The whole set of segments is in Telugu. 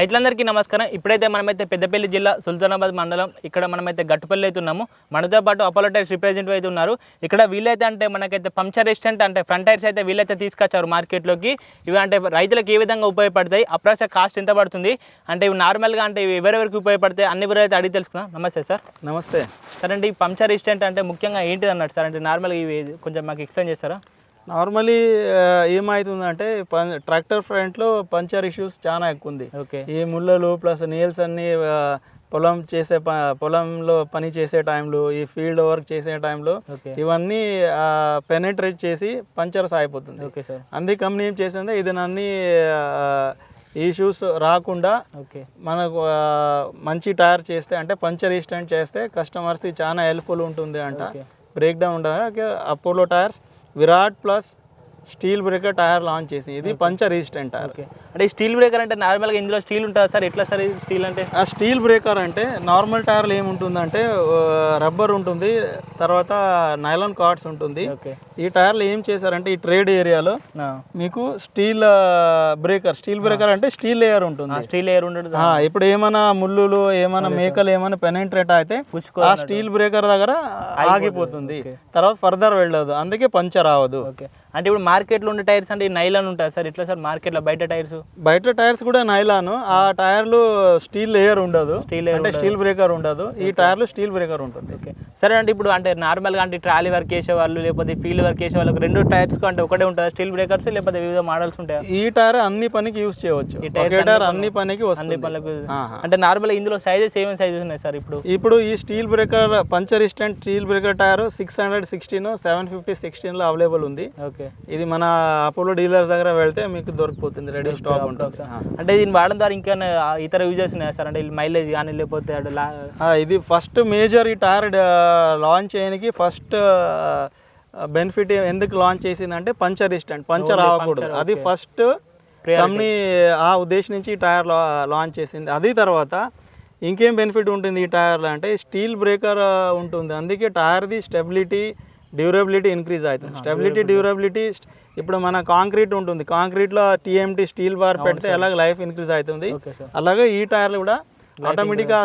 రైతులందరికీ నమస్కారం. ఇప్పుడైతే మనమైతే పెద్దపల్లి జిల్లా సుల్తానాబాద్ మండలం. ఇక్కడ మనమైతే గట్టుపల్లి అయితే ఉన్నాము. మనతో పాటు అపోలో టైర్స్ రిప్రజెంటేటివ్ అయితే ఉన్నారు. ఇక్కడ వీళ్ళైతే అంటే మనకైతే పంక్చర్ రెసిస్టెంట్ అంటే ఫ్రంట్ టైర్స్ అయితే వీళ్ళైతే తీసుకొచ్చారు మార్కెట్లోకి. ఇవి అంటే రైతులకు ఏ విధంగా ఉపయోగపడతాయి? అప్రాస కాస్ట్ ఎంత పడుతుంది? అంటే ఇవి నార్మల్గా అంటే ఇవి ఎవరెవరికి ఉపయోగపడతాయి? అన్ని అయితే అడిగి తెలుసుకుందాం. నమస్తే సార్. నమస్తే. సరే అండి ఈ పంక్చర్ రెసిస్టెంట్ అంటే ముఖ్యంగా ఏంటిది అన్నట్టు సార్? అంటే నార్మల్గా ఇవి కొంచెం మాకు ఎక్స్ప్లెయిన్ చేస్తారా? నార్మలీ ఏమవుతుందంటే ట్రాక్టర్ ఫ్రంట్లో పంచర్ ఇష్యూస్ చాలా ఎక్కువ ఉంది ఓకే. ఈ ముళ్ళలు ప్లస్ నీల్స్ అన్ని పొలం చేసే పొలంలో పని చేసే టైంలో ఈ ఫీల్డ్ వర్క్ చేసే టైంలో ఇవన్నీ పెనెట్రేట్ చేసి పంచర్స్ అయిపోతుంది ఓకే సార్. అందుకే కంపెనీ ఏం చేసింది ఇది అన్ని ఇష్యూస్ రాకుండా ఓకే. మనకు మంచి టైర్ చేస్తే అంటే పంచర్ ఇస్టెంట్ చేస్తే కస్టమర్స్కి చాలా హెల్ప్ఫుల్ ఉంటుంది అంట. బ్రేక్ డౌన్ ఉంటుంది Apollo tyres Virat plus steel breaker tyre launch చేసి ఇది పంచర్ రెసిస్టెంట్ టైర్. అంటే స్టీల్ బ్రేకర్ అంటే నార్మల్గా ఇందులో స్టీల్ ఉంటుందా సార్? ఎట్లా సార్ స్టీల్ అంటే? ఆ స్టీల్ బ్రేకర్ అంటే నార్మల్ టైర్లు ఏముంటుందంటే రబ్బర్ ఉంటుంది తర్వాత నైలాన్ కార్డ్స్ ఉంటుంది. ఈ టైర్లు ఏం చేశారంటే ఈ ట్రేడ్ ఏరియాలో మీకు స్టీల్ బ్రేకర్ స్టీల్ బ్రేకర్ అంటే స్టీల్ లేయర్ ఉంటుంది. స్టీల్ ఎయిర్ ఉండదు. ఆ, ఇప్పుడు ఏమైనా ముళ్ళులు ఏమైనా మేకలు ఏమైనా పెనెంట్రేట్ అయితే ఆ స్టీల్ బ్రేకర్ దగ్గర ఆగిపోతుంది. తర్వాత ఫర్దర్ వెళ్ళదు. అందుకే పంచర్ అవ్వదు ఓకే. అంటే ఇప్పుడు మార్కెట్లో ఉండే టైర్స్ అంటే నైలాన్ ఉంటాయి సార్. ఎట్లా సార్ మార్కెట్లో బయట టైర్స్? బయట టైర్స్ కూడా నైలాను ఆ టైర్లు స్టీల్ లేయర్ ఉండదు. స్టీల్ అంటే స్టీల్ బ్రేకర్ ఉండదు. ఈ టైర్లు స్టీల్ బ్రేకర్ ఉంటుంది. ఓకే సరే అంటే ఇప్పుడు అంటే నార్మల్గా అంటే ట్రాలీ వర్క్ చేసే వాళ్ళు లేకపోతే ఫీల్డ్ వర్క్ చేసే వాళ్ళకి రెండు టైర్స్ అంటే ఒకటే ఉంటుందా? స్టీల్ బ్రేకర్స్ లేకపోతే వివిధ మోడల్స్ ఉంటాయా? ఈ టైర్ అన్ని పనికి యూస్ చేయవచ్చు. ఒకే టైర్ అన్ని పనికి అన్ని వస్తుంది. పనులకు. అంటే నార్మల్ ఇందులో సైజెస్ ఏమేమి సైజెస్ ఉన్నాయి సార్ ఇప్పుడు? ఇప్పుడు ఈ steel breaker puncture resistant steel breaker tyre six hundred sixteen seven fifty సిక్స్టీన్లో అవైలబుల్ ఉంది. ఓకే ఇది మన అపోలో డీలర్స్ దగ్గర వెళ్తే మీకు దొరికిపోతుంది రెడీ స్టాక్ ఉంటుంది. అంటే దీన్ని వాడడం ద్వారా ఇంకా ఇతర యూజెస్ ఉన్నాయా సార్? అంటే మైలేజ్ కానీ లేకపోతే ఇది ఫస్ట్ మేజర్ ఈ టైర్ లాంచ్ చేయడానికి ఫస్ట్ బెనిఫిట్ ఎందుకు లాంచ్ చేసిందంటే పంచర్ ఇస్టెంట్ పంచర్ అవ్వకూడదు అది ఫస్ట్ కంపెనీ ఆ ఉద్దేశం నుంచి ఈ టైర్ లాంచ్ చేసింది. అది తర్వాత ఇంకేం బెనిఫిట్ ఉంటుంది ఈ టైర్లో అంటే స్టీల్ బ్రేకర్ ఉంటుంది. అందుకే టైర్ది స్టెబిలిటీ డ్యూరబిలిటీ ఇంక్రీజ్ అవుతుంది. Stability durability. ఇప్పుడు మన కాంక్రీట్ ఉంటుంది. కాంక్రీట్లో టీఎంటీ స్టీల్ బార్ పెడితే ఎలాగ లైఫ్ ఇంక్రీజ్ అవుతుంది. అలాగే ఈ టైర్లు కూడా ఆటోమేటిక్గా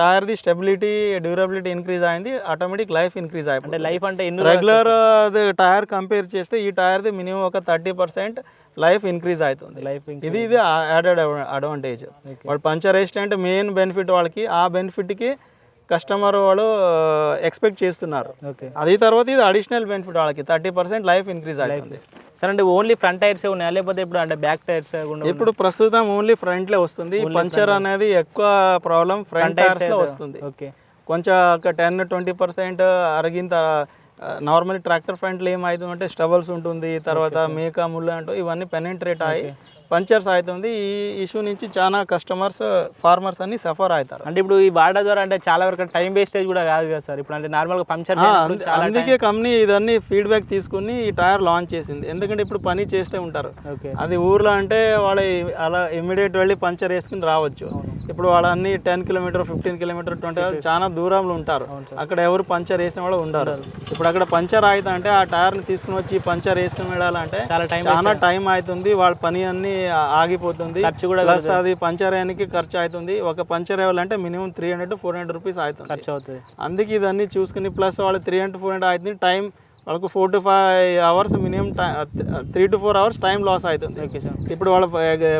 టైర్ది స్టెబిలిటీ డ్యూరబిలిటీ ఇంక్రీజ్ అయింది. ఆటోమేటిక్ లైఫ్ ఇంక్రీజ్ అంటే అయిపోయింది లైఫ్ అంటే రెగ్యులర్ టైర్ కంపేర్ చేస్తే ఈ టైర్ది మినిమం ఒక థర్టీ పర్సెంట్ లైఫ్ ఇంక్రీజ్ అవుతుంది. లైఫ్ ఇది ఇది యాడెడ్ అడ్వాంటేజ్ వాళ్ళు పంచర్ రెసిస్టెంట్ మెయిన్ బెనిఫిట్ వాళ్ళకి. ఆ బెనిఫిట్కి కస్టమర్ వాళ్ళు ఎక్స్పెక్ట్ చేస్తున్నారు. అది తర్వాత ఇది అడిషనల్ బెనిఫిట్ వాళ్ళకి థర్టీ పర్సెంట్ లైఫ్ ఇంక్రీజ్ అవుతుంది. సార్ అంటే ఓన్లీ ఫ్రంట్ టైర్స్ ఉన్నాయా? లేకపోతే ఇప్పుడు అంటే బ్యాక్ టైర్స్ ఇప్పుడు ప్రస్తుతం ఓన్లీ ఫ్రంట్లో వస్తుంది. పంచర్ అనేది ఎక్కువ ప్రాబ్లం ఫ్రంట్ టైర్స్లో వస్తుంది. ఓకే. కొంచెం ఒక టెన్ ట్వంటీ పర్సెంట్ అరిగిన నార్మల్ ట్రాక్టర్ ఫ్రంట్లో ఏమవుతుందంటే స్టబల్స్ ఉంటుంది. తర్వాత మేక ముళ్ళు అంటూ ఇవన్నీ పెనెంట్రేట్ అయ్యి పంచర్స్ అవుతుంది ఈ ఇష్యూ నుంచి చాలా కస్టమర్స్ ఫార్మర్స్ అన్ని సఫర్ అవుతారు. అంటే ఇప్పుడు ఈ వాడడం ద్వారా అంటే చాలా వరకు టైం వేస్టేజ్ కూడా కాదు కదా సార్. ఇప్పుడు అంటే నార్మల్గా అంద- అందుకే కంపెనీ ఇదన్నీ ఫీడ్బ్యాక్ తీసుకుని ఈ టైర్ లాంచ్ చేసింది. ఎందుకంటే ఇప్పుడు పని చేస్తే ఉంటారు. ఓకే. అది ఊర్లో అంటే వాళ్ళ అలా ఇమ్మీడియట్ వెళ్ళి పంచర్ వేసుకుని రావచ్చు. ఇప్పుడు వాళ్ళ అన్ని ten kilometre fifteen kilometre twenty చాలా దూరంలో ఉంటారు. అక్కడ ఎవరు పంచర్ వేసిన వాళ్ళు ఉండరు. ఇప్పుడు అక్కడ పంచర్ అయితే అంటే ఆ టైర్ని తీసుకుని వచ్చి పంచర్ వేసుకుని వెళ్ళాలంటే చాలా టైం చాలా టైం అవుతుంది వాళ్ళ పని అన్ని ఆగిపోతుంది. ఖర్చు కూడా ప్లస్ అది పంచర్ అయ్యానికి ఖర్చు అవుతుంది. ఒక పంచర్ వేయాలంటే minimum three hundred four hundred rupees అవుతుంది. ఖర్చు అవుతుంది. అందుకే ఇదన్నీ చూసుకుని ప్లస్ వాళ్ళు త్రీ హండ్రెడ్ ఫోర్ హండ్రెడ్ అవుతుంది టైం వాళ్ళకు four to five hours minimum three to four hours time loss అవుతుంది. ఇప్పుడు వాళ్ళ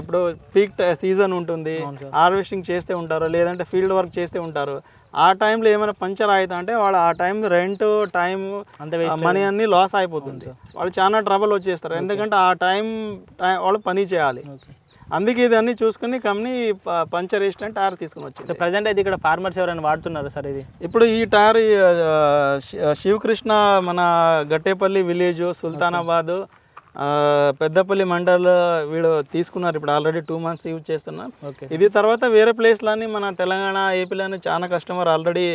ఇప్పుడు పీక్ సీజన్ ఉంటుంది. హార్వెస్టింగ్ చేస్తే ఉంటారు. లేదంటే ఫీల్డ్ వర్క్ చేస్తే ఉంటారు. ఆ టైంలో ఏమైనా పంచర్ అవుతా అంటే వాళ్ళు ఆ టైం రెంట్ టైం అంత మనీ అన్ని లాస్ అయిపోతుంది. వాళ్ళు చాలా ట్రబుల్ వచ్చేస్తారు. ఎందుకంటే ఆ టైం టైం వాళ్ళు పని చేయాలి. అందుకే ఇది అన్ని చూసుకుని కంపెనీ పంచర్ వేసిన టైర్ తీసుకుని వచ్చింది. ప్రజెంట్ అయితే ఇక్కడ ఫార్మర్స్ ఎవరైనా వాడుతున్నారు సార్ ఇది? ఇప్పుడు ఈ టైర్ శివకృష్ణ మన గట్టేపల్లి విలేజ్ సుల్తానాబాద్ పెద్దపల్లి మండల్ వీడు తీసుకున్నారు ఇప్పుడు ఆల్రెడీ టూ మంత్స్ యూజ్ చేస్తున్నారు ఓకే. ఇది తర్వాత వేరే ప్లేస్లని మన తెలంగాణ ఏపీలోని చాలా customer already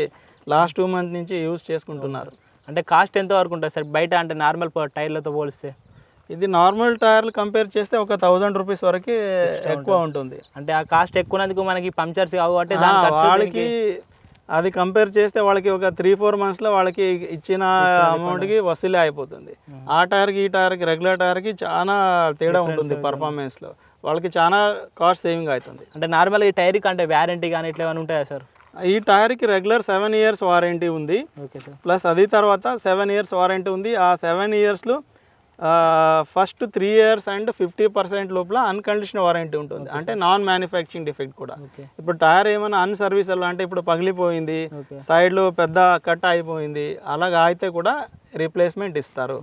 last two month నుంచి యూజ్ చేసుకుంటున్నారు. అంటే కాస్ట్ ఎంత వరకు ఉంటుంది సార్? బయట అంటే నార్మల్ టైర్లతో పోలిస్తే? ఇది నార్మల్ టైర్లు కంపేర్ చేస్తే ఒక థౌజండ్ రూపీస్ వరకు ఎక్కువ ఉంటుంది. అంటే ఆ కాస్ట్ ఎక్కువనందుకు మనకి పంక్చర్స్ కావు అంటే ఆ, దాని ఖర్చు వాళ్ళకి అది కంపేర్ చేస్తే వాళ్ళకి ఒక త్రీ ఫోర్ మంత్స్లో వాళ్ళకి ఇచ్చిన అమౌంట్కి వసూలే అయిపోతుంది. ఆ టైర్కి ఈ టైర్కి రెగ్యులర్ టైర్కి చాలా తేడా ఉంటుంది పర్ఫార్మెన్స్లో వాళ్ళకి చాలా కాస్ట్ సేవింగ్ అవుతుంది. అంటే నార్మల్గా ఈ టైర్కి అంటే వ్యారంటీ కానీ ఇట్లా ఏమైనా ఉంటాయా సార్? ఈ టైర్కి రెగ్యులర్ సెవెన్ ఇయర్స్ వారంటీ ఉంది. Okay sir. ప్లస్ అది తర్వాత సెవెన్ ఇయర్స్ వారంటీ ఉంది. ఆ సెవెన్ ఇయర్స్లో first three years and fifty percent లోపల అన్కండిషన్ వారంటీ ఉంటుంది. అంటే నాన్ మ్యానుఫ్యాక్చరింగ్ డిఫెక్ట్ కూడా. ఇప్పుడు టైర్ ఏమైనా అన్సర్వీసబుల్ అంటే ఇప్పుడు పగిలిపోయింది సైడ్లో పెద్ద కట్ అయిపోయింది అలాగా అయితే కూడా రీప్లేస్మెంట్ ఇస్తారు.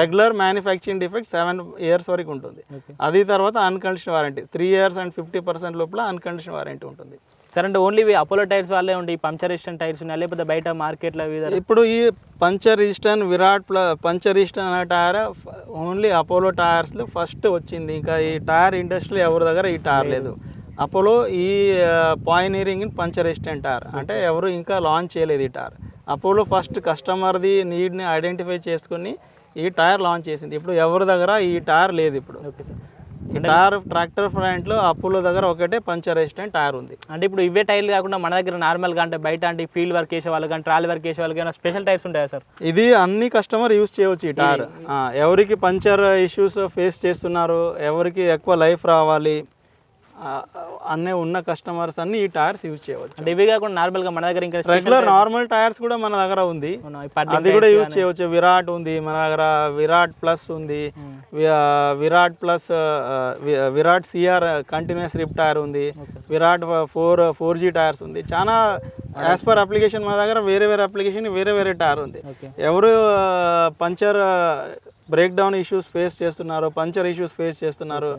Regular manufacturing defect seven years వరకు ఉంటుంది. అది తర్వాత uncondition warranty three years and fifty percent లోపల అన్కండిషన్ వారంటీ ఉంటుంది. సార్ అంటే ఓన్లీ అపోలో టైర్స్ వాళ్ళే ఉంటాయి పంచర్ ఇష్టం టైర్స్ ఉన్నాయి లేకపోతే బయట మార్కెట్లో ఇప్పుడు ఈ పంచర్ ఈస్టర్న్ విరాట్ ప్ల పంచర్ ఈస్టర్న్ అనే టైర్ ఓన్లీ అపోలో టైర్స్లో ఫస్ట్ వచ్చింది. ఇంకా ఈ టైర్ ఇండస్ట్రీలో ఎవరి దగ్గర ఈ టైర్ లేదు. అపోలో ఈ పాయినీరింగ్ ఇన్ పంచర్ ఈస్టర్న్ టైర్. అంటే ఎవరు ఇంకా లాంచ్ చేయలేదు ఈ టైర్. అపోలో ఫస్ట్ కస్టమర్ది నీడ్ని ఐడెంటిఫై చేసుకుని ఈ టైర్ లాంచ్ చేసింది. ఇప్పుడు ఎవరి దగ్గర ఈ టైర్ లేదు ఇప్పుడు. Okay sir. టైర్ ట్రాక్టర్ ఫ్రంట్లో అపోలో దగ్గర ఒకటే పంచర్ ఈస్టర్న్ టైర్ ఉంది. అంటే ఇప్పుడు ఇవే టైర్లు కాకుండా మన దగ్గర నార్మల్గా అంటే బయట అంటే ఫీల్డ్ వర్క్ చేసే వాళ్ళు కానీ ట్రాలీ వర్క్ చేసే వాళ్ళకి ఏమైనా స్పెషల్ టైర్స్ ఉంటాయా సార్? ఇది అన్ని కస్టమర్ యూస్ చేయవచ్చు ఈ టైర్ ఎవరికి పంచర్ ఇష్యూస్ ఫేస్ చేస్తున్నారు ఎవరికి ఎక్కువ లైఫ్ రావాలి అన్నీ ఉన్న కస్టమర్స్ అన్ని ఈ టైర్స్ యూజ్ చేయవచ్చు. అంటే ఇవే కాకుండా నార్మల్గా మన దగ్గర ఇంకా రెగ్యులర్ నార్మల్ టైర్స్ కూడా మన దగ్గర ఉంది. అది కూడా యూజ్ చేయవచ్చు. విరాట్ ఉంది మన దగ్గర విరాట్ ప్లస్ ఉంది. Virat plus Virat CR continuous rib tyre ఉంది. Virat four four G tyres ఉంది. చాలా యాజ్ పర్ అప్లికేషన్ మన దగ్గర వేరే వేరే అప్లికేషన్ వేరే వేరే టైర్ ఉంది. ఎవరు puncture break down issues face చేస్తున్నారు పంచర్ ఇష్యూస్ ఫేస్ చేస్తున్నారు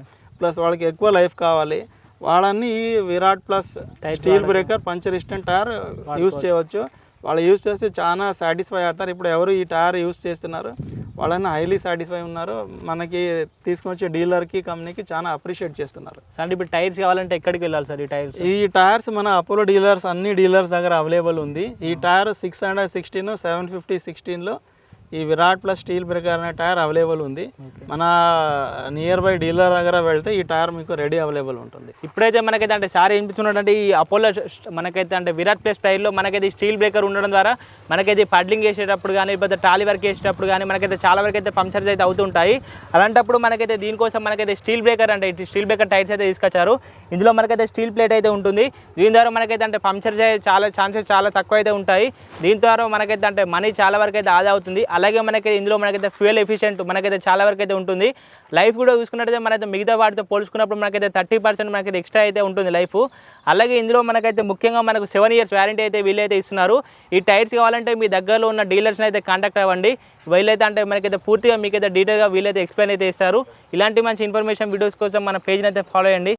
ప్లస్ వాళ్ళకి ఎక్కువ లైఫ్ కావాలి. వాళ్ళని ఈ Virat plus steel breaker puncture resistant tyre use చేయవచ్చు. వాళ్ళు యూస్ చేస్తే చాలా సాటిస్ఫై అవుతారు. ఇప్పుడు ఎవరు ఈ టైర్ యూస్ చేస్తున్నారు? వాళ్ళని హైలీ సాటిస్ఫై ఉన్నారు. మనకి తీసుకొచ్చే డీలర్కి కంపెనీకి చాలా అప్రిషియేట్ చేస్తున్నారు. సార్ ఇప్పుడు టైర్స్ కావాలంటే ఎక్కడికి వెళ్ళాలి సార్ ఈ టైర్స్? ఈ టైర్స్ మన అపోలో డీలర్స్ అన్ని డీలర్స్ దగ్గర అవైలబుల్ ఉంది. ఈ tyre six hundred sixteen seven fifty సిక్స్టీన్లో ఈ విరాట్ ప్లస్ స్టీల్ బ్రేకర్ అనే టైర్ అవైలబుల్ ఉంది. మన నియర్ బై డీలర్ దగ్గర వెళ్తే ఈ టైర్ మీకు రెడీ అవైలబుల్ ఉంటుంది. ఇప్పుడైతే మనకైతే అంటే సార్ ఏం ఈ అపోలో మనకైతే అంటే విరాట్ ప్లస్ టైర్లో మనకైతే స్టీల్ బ్రేకర్ ఉండడం ద్వారా మనకైతే పడ్లింగ్ వేసేటప్పుడు కానీ లేకపోతే ట్రాలీ వర్క్ వేసేటప్పుడు కానీ మనకైతే చాలా వరకు అయితే పంక్చర్స్ అయితే అవుతుంటాయి. అలాంటప్పుడు మనకైతే దీనికోసం మనకైతే స్టీల్ బ్రేకర్ అంటే స్టీల్ బ్రేకర్ టైర్స్ అయితే తీసుకొచ్చారు. ఇందులో మనకైతే స్టీల్ ప్లేట్ అయితే ఉంటుంది. దీని ద్వారా మనకైతే అంటే పంక్చర్ చాలా ఛాన్సెస్ చాలా తక్కువ అయితే ఉంటాయి. దీని ద్వారా మనకైతే అంటే మనీ చాలా వరకు అయితే ఆదా అవుతుంది. అలాగే మనకి ఇందులో మనకైతే ఫ్యూయల్ ఎఫిషియెంట్ మనకైతే చాలా వరకు అయితే ఉంటుంది. లైఫ్ కూడా చూసుకున్నట్టయితే మనైతే మిగతా వాటితో పోల్చుకున్నప్పుడు మనకైతే థర్టీ పర్సెంట్ మనకైతే ఎక్స్ట్రా అయితే ఉంటుంది లైఫ్. అలాగే ఇందులో మనకైతే ముఖ్యంగా మనకు సెవెన్ ఇయర్స్ వ్యారంటీ అయితే వీళ్ళైతే ఇస్తున్నారు. ఈ టైర్స్ కావాలంటే మీ దగ్గరలో ఉన్న డీలర్స్ని అయితే కాంటాక్ట్ అవ్వండి. వీళ్ళైతే అంటే మనకైతే పూర్తిగా మీకైతే డీటెయిల్గా వీళ్ళైతే ఎక్స్ప్లెయిన్ అయితే ఇస్తారు. ఇలాంటి మంచి ఇన్ఫర్మేషన్ వీడియోస్ కోసం మన పేజ్ని అయితే ఫాలో అయ్యండి